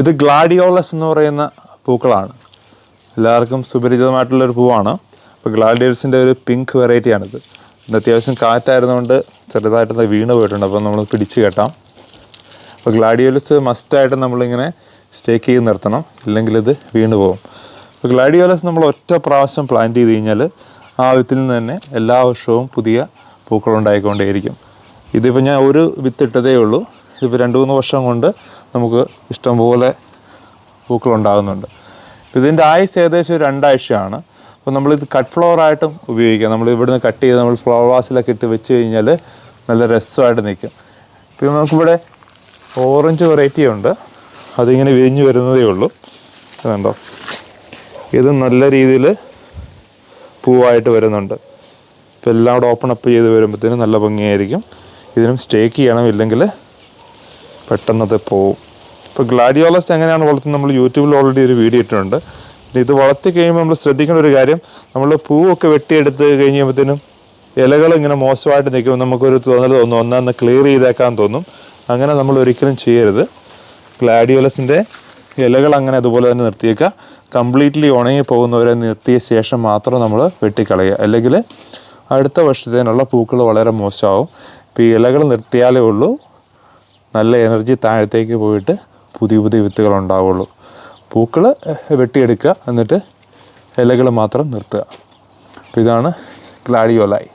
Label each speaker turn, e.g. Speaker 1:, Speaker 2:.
Speaker 1: ഇത് ഗ്ലാഡിയോളസ് എന്ന് പറയുന്ന പൂക്കളാണ്. എല്ലാവർക്കും സുപരിചിതമായിട്ടുള്ളൊരു പൂവാണ്. അപ്പോൾ ഗ്ലാഡിയോസിന്റെ ഒരു പിങ്ക് വെറൈറ്റിയാണിത്. ഇത് അത്യാവശ്യം കാറ്റായിരുന്നുകൊണ്ട് ചെറുതായിട്ടൊന്ന് വീണ് പോയിട്ടുണ്ട്. അപ്പോൾ നമ്മൾ പിടിച്ച് കെട്ടാം. അപ്പോൾ ഗ്ലാഡിയോലസ് മസ്റ്റായിട്ട് നമ്മളിങ്ങനെ സ്റ്റേക്ക് ചെയ്ത് നിർത്തണം. ഇല്ലെങ്കിൽ ഇത് വീണ് പോകും. അപ്പോൾ ഗ്ലാഡിയോലസ് നമ്മൾ ഒറ്റ പ്രാവശ്യം പ്ലാന്റ് ചെയ്ത് കഴിഞ്ഞാൽ ആ വിത്തിൽ നിന്ന് തന്നെ എല്ലാ വർഷവും പുതിയ പൂക്കളുണ്ടായിക്കൊണ്ടേയിരിക്കും ഇതിപ്പോൾ ഞാൻ ഒരു വിത്ത് ഇട്ടതേ ഉള്ളൂ. ഇതിപ്പോൾ രണ്ട് മൂന്ന് വർഷം കൊണ്ട് നമുക്ക് ഇഷ്ടംപോലെ പൂക്കൾ ഉണ്ടാകുന്നുണ്ട് ഇതിന്റെ ആയുസ് ഏകദേശം രണ്ടാഴ്ചയാണ്. അപ്പോൾ നമ്മളിത് കട്ട് ഫ്ലവർ ആയിട്ടും ഉപയോഗിക്കാം. നമ്മൾ ഇവിടുന്ന് കട്ട് ചെയ്ത് നമ്മൾ ഫ്ലവർ വാസിലൊക്കെ ഇട്ട് വെച്ച് കഴിഞ്ഞാൽ നല്ല രസമായിട്ട് നിൽക്കും. പിന്നെ നമുക്കിവിടെ ഓറഞ്ച് വെറൈറ്റി ഉണ്ട്. അതിങ്ങനെ വിരിഞ്ഞു വരുന്നതേ ഉള്ളൂ. അതുണ്ടോ ഇത് നല്ല രീതിയിൽ പൂവായിട്ട് വരുന്നുണ്ട്. ഇപ്പോൾ എല്ലാം കൂടെ ഓപ്പൺ അപ്പ് ചെയ്ത് വരുമ്പോഴത്തേനും നല്ല ഭംഗിയായിരിക്കും. ഇതിനും സ്റ്റേക്ക് ചെയ്യണം ഇല്ലെങ്കിൽ പെട്ടെന്നത് പോവും. ഇപ്പോൾ ഗ്ലാഡിയോളസ് എങ്ങനെയാണ് വളർത്തുന്നത് നമ്മൾ യൂട്യൂബിൽ ഓൾറെഡി ഒരു വീഡിയോ ഇട്ടിട്ടുണ്ട്. ഇത് വളർത്തി കഴിയുമ്പോൾ നമ്മൾ ശ്രദ്ധിക്കേണ്ട ഒരു കാര്യം നമ്മൾ പൂവൊക്കെ വെട്ടിയെടുത്ത് കഴിഞ്ഞ് കഴിയുമ്പോഴത്തേനും ഇലകൾ ഇങ്ങനെ മോശമായിട്ട് നിൽക്കുമ്പോൾ നമുക്കൊരു തോന്നൽ തോന്നും ഒന്നാന്ന് ക്ലിയർ ചെയ്തേക്കാൻ തോന്നും. അങ്ങനെ നമ്മൾ ഒരിക്കലും ചെയ്യരുത്. ഗ്ലാഡിയോലസിന്റെ ഇലകൾ അങ്ങനെ അതുപോലെ തന്നെ നിർത്തിയേക്കുക. കംപ്ലീറ്റ്ലി ഉണങ്ങി പോകുന്നവരെ നിർത്തിയ ശേഷം മാത്രം നമ്മൾ വെട്ടിക്കളയുക. അല്ലെങ്കിൽ അടുത്ത വർഷത്തേനുള്ള പൂക്കൾ വളരെ മോശമാവും. ഇപ്പോൾ ഈ ഇലകൾ നിർത്തിയാലേ ഉള്ളൂ. നല്ല എനർജി താഴത്തേക്ക് പോയിട്ട് പുതിയ പുതിയ വിത്തുകൾ ഉണ്ടാവുള്ളൂ പൂക്കൾ വെട്ടിയെടുക്കുക. എന്നിട്ട് ഇലകൾ മാത്രം നിർത്തുക. അപ്പോൾ ഇതാണ് ഗ്ലാഡിയോലായി.